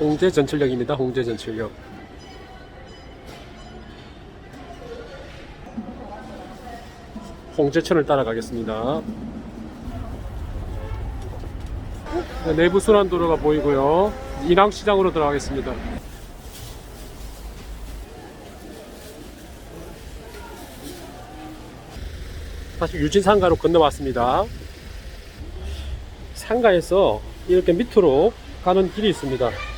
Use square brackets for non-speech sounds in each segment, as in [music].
홍제 전철역입니다. 홍제 전철역. 홍제천을 따라가겠습니다. 네, 내부 순환도로가 보이고요. 인왕시장으로 들어가겠습니다. 다시 유진상가로 건너왔습니다. 상가에서 이렇게 밑으로 가는 길이 있습니다.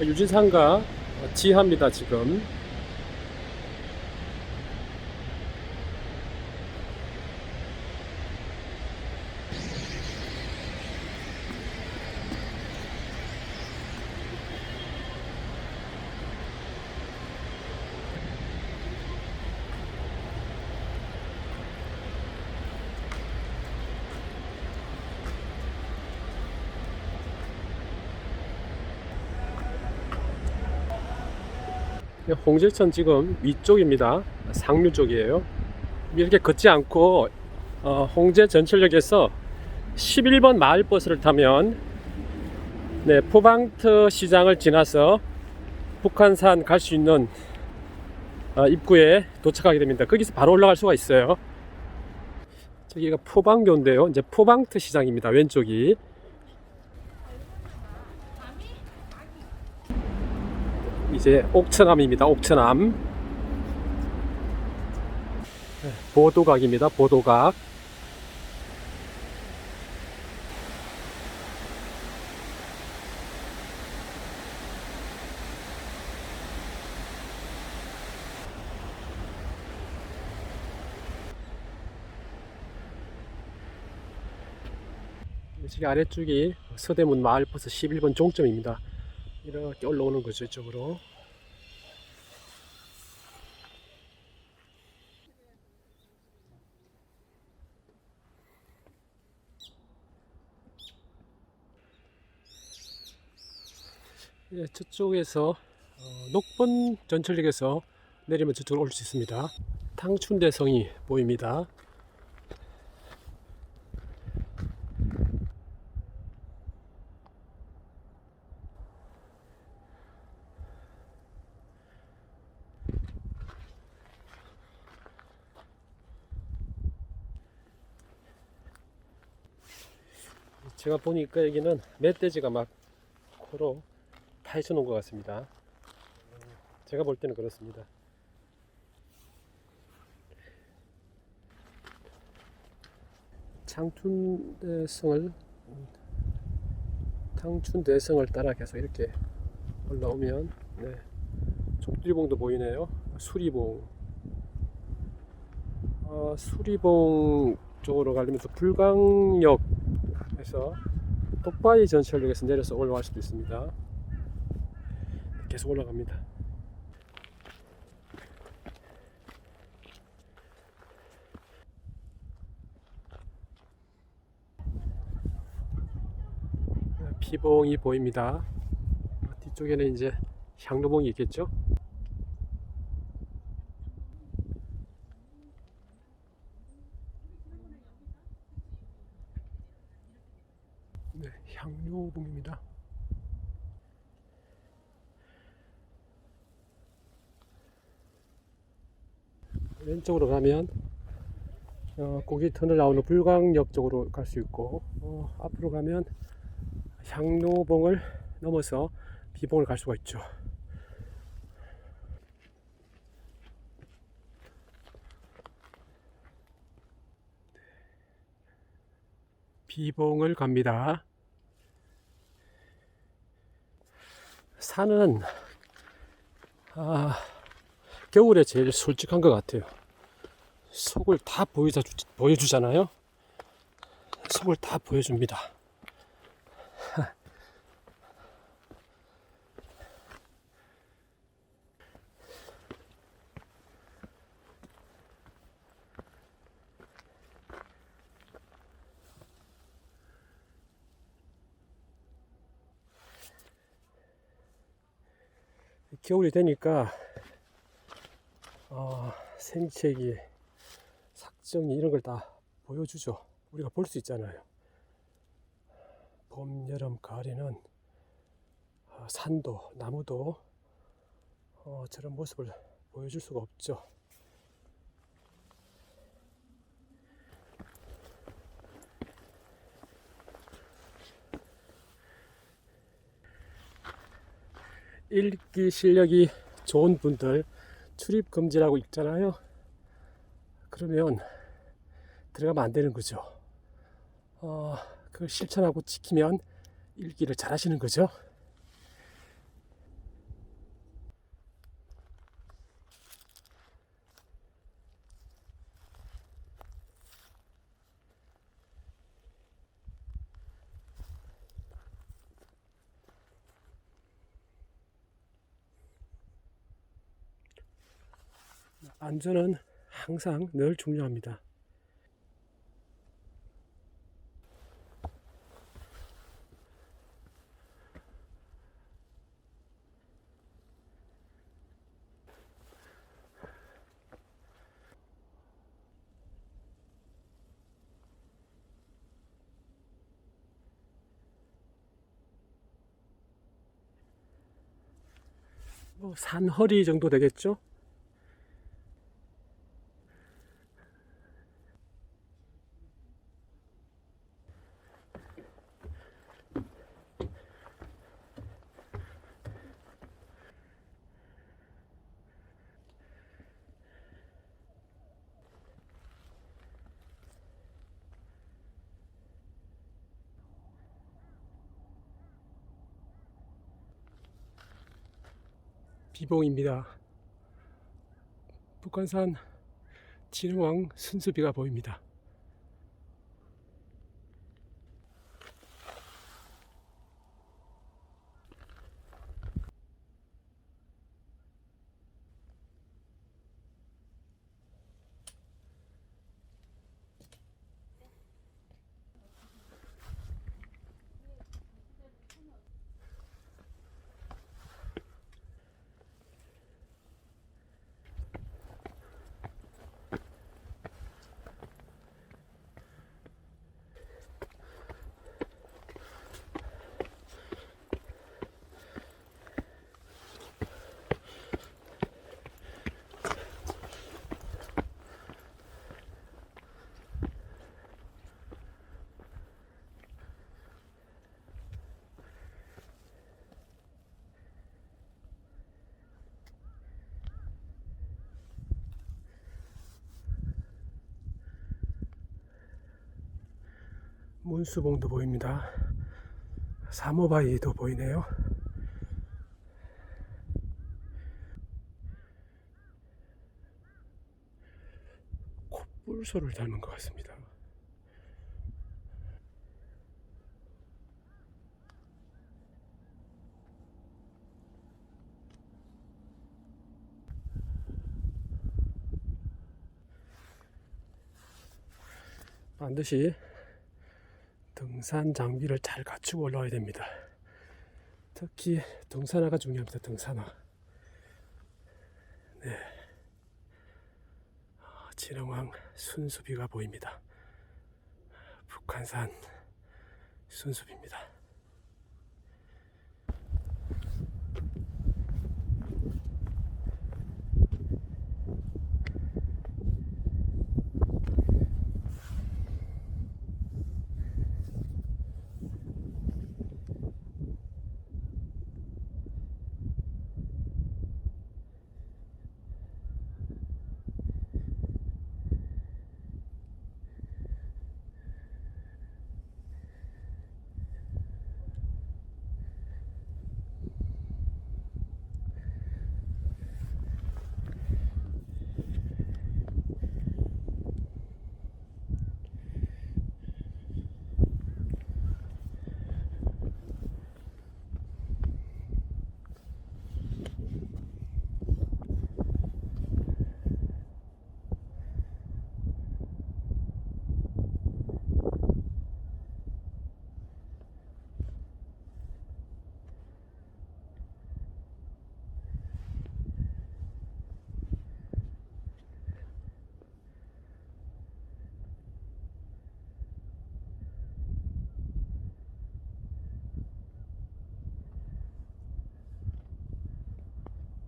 유진상가 지하입니다, 지금. 홍제천 지금 위쪽입니다. 상류 쪽이에요. 이렇게 걷지 않고 어, 홍제 전철역에서 11번 마을버스를 타면 네, 포방트 시장을 지나서 북한산 갈 수 있는 어, 입구에 도착하게 됩니다. 거기서 바로 올라갈 수가 있어요. 저기가 포방교인데요. 이제 포방트 시장입니다. 왼쪽이. 이제 옥천암입니다. 옥천암. 네, 보도각입니다. 보도각. 저기 아래쪽이 서대문 마을버스 11번 종점입니다. 이렇게 올라오는 거죠, 이쪽으로. 예, 저쪽에서 어, 녹번 전철역에서 내리면 저쪽으로 올 수 있습니다. 탕춘대성이 보입니다. 제가 보니까 여기는 멧돼지가 막 코로 파헤쳐 놓은 것 같습니다. 제가 볼 때는 그렇습니다. 장춘대성을 탕춘대성을 따라 계속 이렇게 올라오면 네, 족두리봉도 보이네요. 수리봉 어, 수리봉 쪽으로 가려면서 불광역 해서 똑바이 전철역에서 내려서 올라갈 수도 있습니다. 계속 올라갑니다. 피봉이 보입니다. 뒤쪽에는 이제 향로봉이 있겠죠? 네, 향료봉입니다. 왼쪽으로 가면 어, 고기 터널 나오는 불광역 쪽으로 갈 수 있고 어, 앞으로 가면 향로봉을 넘어서 비봉을 갈 수가 있죠. 비봉을 갑니다. 산은 아, 겨울에 제일 솔직한 것 같아요. 속을 다 보여주, 보여주잖아요. 속을 다 보여줍니다. 겨울이 되니까 어, 생채기, 삭정이 이런 걸 다 보여주죠. 우리가 볼 수 있잖아요. 봄, 여름, 가을에는 어, 산도, 나무도 어, 저런 모습을 보여줄 수가 없죠. 읽기 실력이 좋은 분들 출입 금지라고 있잖아요. 그러면 들어가면 안 되는 거죠. 어, 그걸 실천하고 지키면 읽기를 잘 하시는 거죠. 안전은 항상 늘 중요합니다. 뭐 산허리 정도 되겠죠? 비봉입니다. 북한산 진흥왕 순수비가 보입니다. 문수봉도 보입니다. 사모바이도 보이네요. 콧불소를 닮은 것 같습니다. 반드시 등산 장비를 잘 갖추고 올라와야 됩니다. 특히 등산화가 중요합니다. 등산화. 네. 아, 진흥왕 순수비가 보입니다. 북한산 순수비입니다.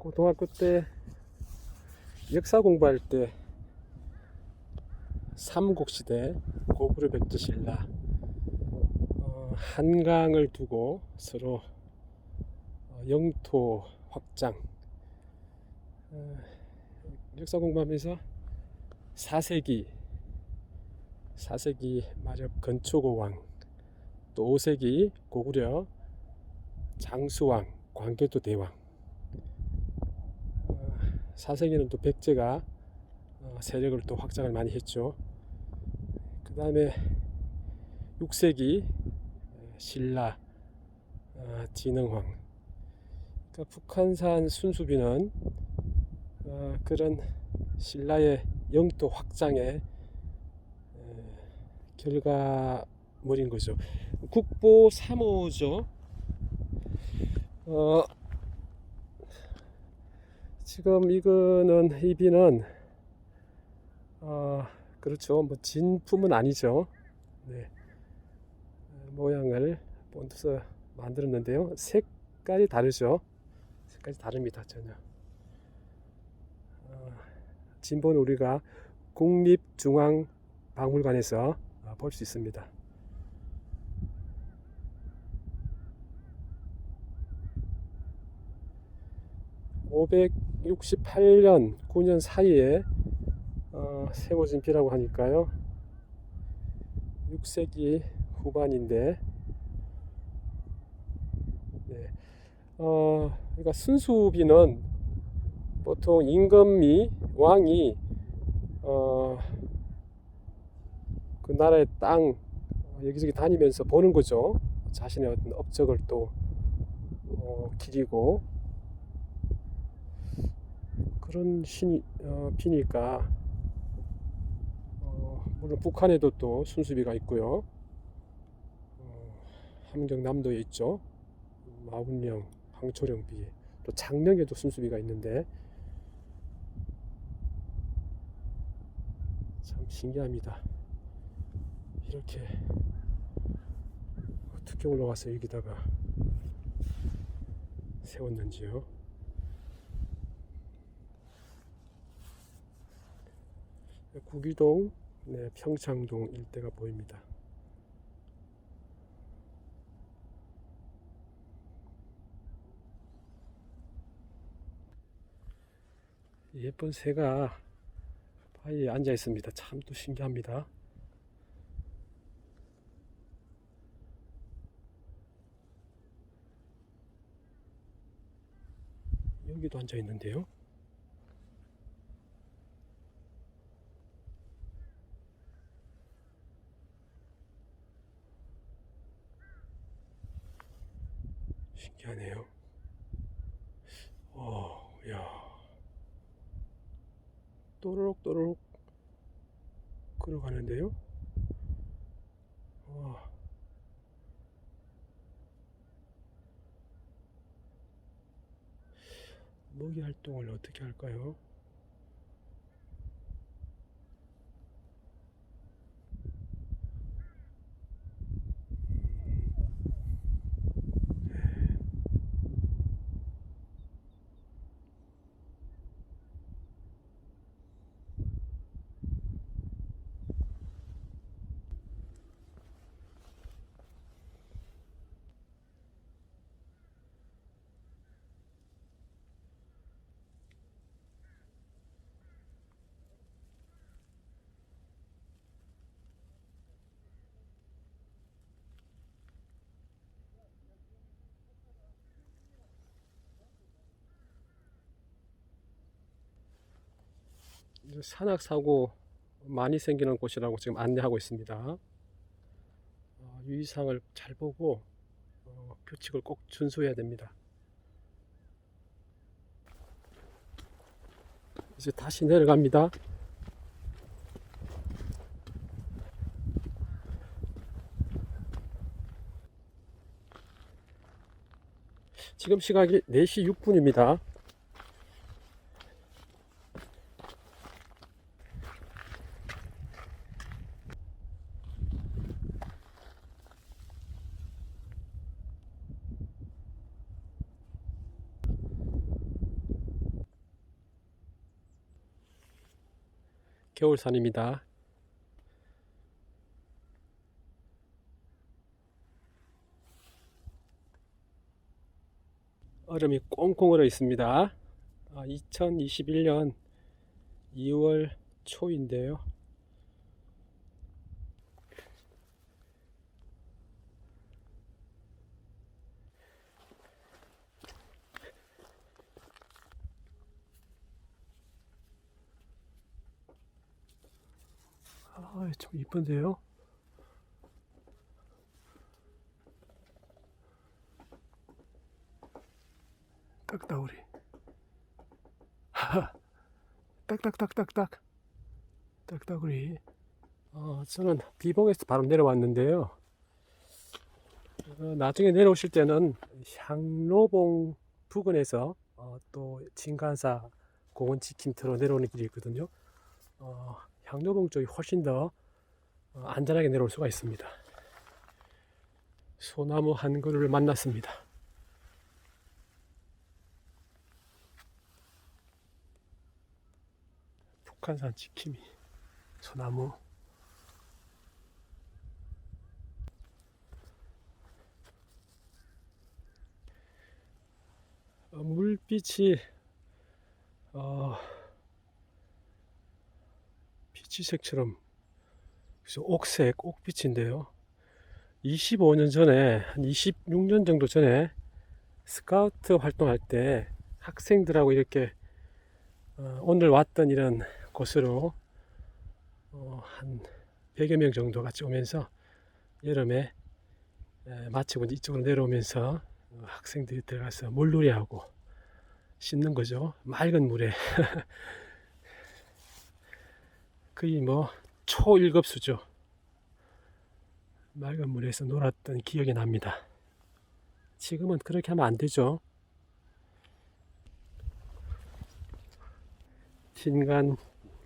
고등학교 때 역사 공부할 때 삼국시대 고구려 백제신라 어, 한강을 두고 서로 어, 영토 확장 어, 역사 공부하면서 4세기 4세기 마력 건초고왕 또 5세기 고구려 장수왕 광개토 대왕 4세기는 또 백제가 어, 세력을 또 확장을 많이 했죠. 그 다음에 6세기 신라 어, 진흥왕 그러니까 북한산 순수비는 어, 그런 신라의 영토 확장의 에, 결과물인 거죠. 국보 3호죠. 어, 지금 이거는 이 비는 어, 그렇죠. 뭐 진품은 아니죠. 네. 어, 모양을 본드서 만들었는데요. 색깔이 다르죠. 색깔이 다릅니다. 전혀. 어, 진보는 우리가 국립중앙박물관에서 어, 볼수 있습니다. (568년) (9년) 사이에 어, 세워진 비라고 하니까요. 6세기 후반인데 네. 어, 그러니까 순수비는 보통 임금이 왕이 어, 그 나라의 땅 여기저기 다니면서 보는 거죠. 자신의 어떤 업적을 또 어, 기리고 그런 신 어, 비니까 어, 물론 북한에도 또 순수비가 있고요. 어, 함경남도에 있죠. 마운령, 황초령비, 또 장명에도 순수비가 있는데 참 신기합니다. 이렇게 어떻게 올라가서 여기다가 세웠는지요. 구기동, 네, 평창동 일대가 보입니다. 예쁜 새가 바위에 앉아 있습니다. 참 또 신기합니다. 여기도 앉아 있는데요. 어, 야. 또르륵 또르륵 걸어가는데요. 와. 먹이 활동을 어떻게 할까요? 산악 사고 많이 생기는 곳이라고 지금 안내하고 있습니다. 어, 유의사항을 잘 보고 어, 규칙을 꼭 준수해야 됩니다. 이제 다시 내려갑니다. 지금 시각이 4시 6분입니다. 겨울산입니다. 얼음이 꽁꽁 얼어 있습니다. 2021년 2월 초인데요. 아, 좀 이쁜데요? 딱따구리. 하하. 딱딱딱딱딱. 딱따구리. 어, 저는 비봉에서 바로 내려왔는데요. 어, 나중에 내려오실 때는 향로봉 부근에서 어, 또 진간사 공원 지킴터로 내려오는 길이 있거든요. 어, 향로봉 쪽이 훨씬 더 어, 안전하게 내려올 수가 있습니다. 소나무 한 그루를 만났습니다. 북한산 지킴이 소나무 어, 물빛이 어, 피치색처럼 그래서 옥색 옥빛인데요 25년 전에 한 26년 정도 전에 스카우트 활동할 때 학생들하고 이렇게 어, 오늘 왔던 이런 곳으로 어, 한 100여 명 정도 같이 오면서 여름에 에, 마치고 이쪽으로 내려오면서 어, 학생들이 들어가서 물놀이하고 씻는 거죠. 맑은 물에. [laughs] 거의 뭐 초일급수죠. 맑은 물에서 놀았던 기억이 납니다. 지금은 그렇게 하면 안 되죠. 신간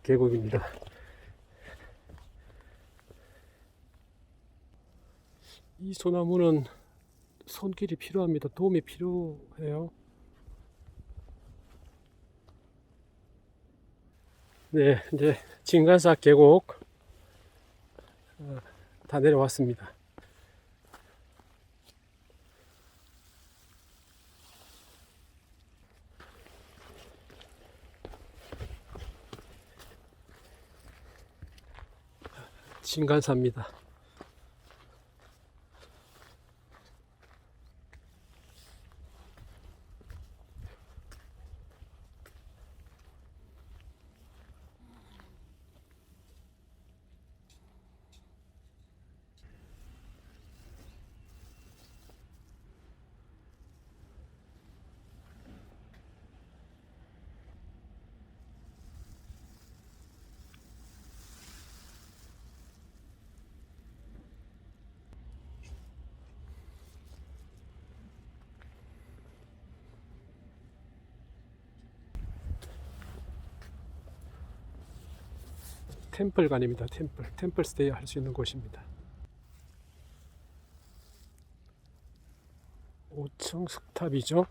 계곡입니다. 이 소나무는 손길이 필요합니다. 도움이 필요해요. 네, 이제 진간사 계곡 어, 다 내려왔습니다. 진간사입니다. 템플관입니다. 템플. 템플 스테이 할 수 있는 곳입니다. 5층 석탑이죠.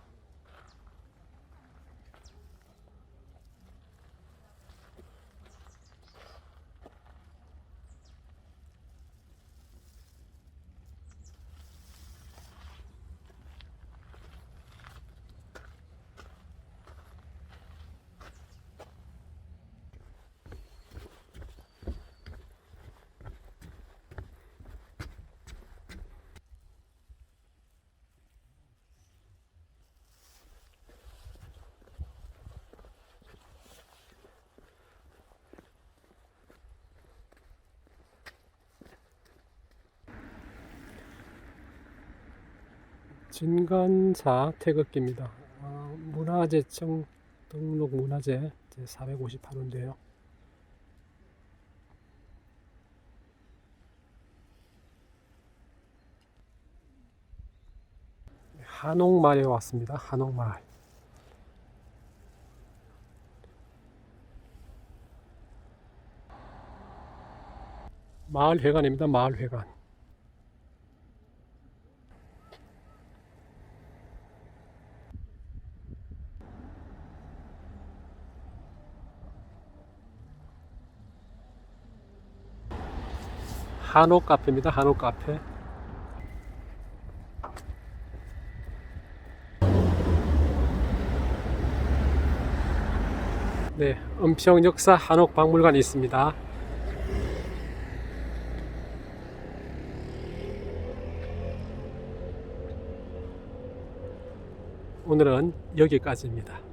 진간사 태극기입니다. 어, 문화재청 등록 문화재 458호인데요. 한옥마을에 왔습니다. 한옥마을. 마을회관입니다. 마을회관. 한옥 카페입니다. 한옥 카페. 네, 은평 역사 한옥 박물관이 있습니다. 오늘은 여기까지입니다.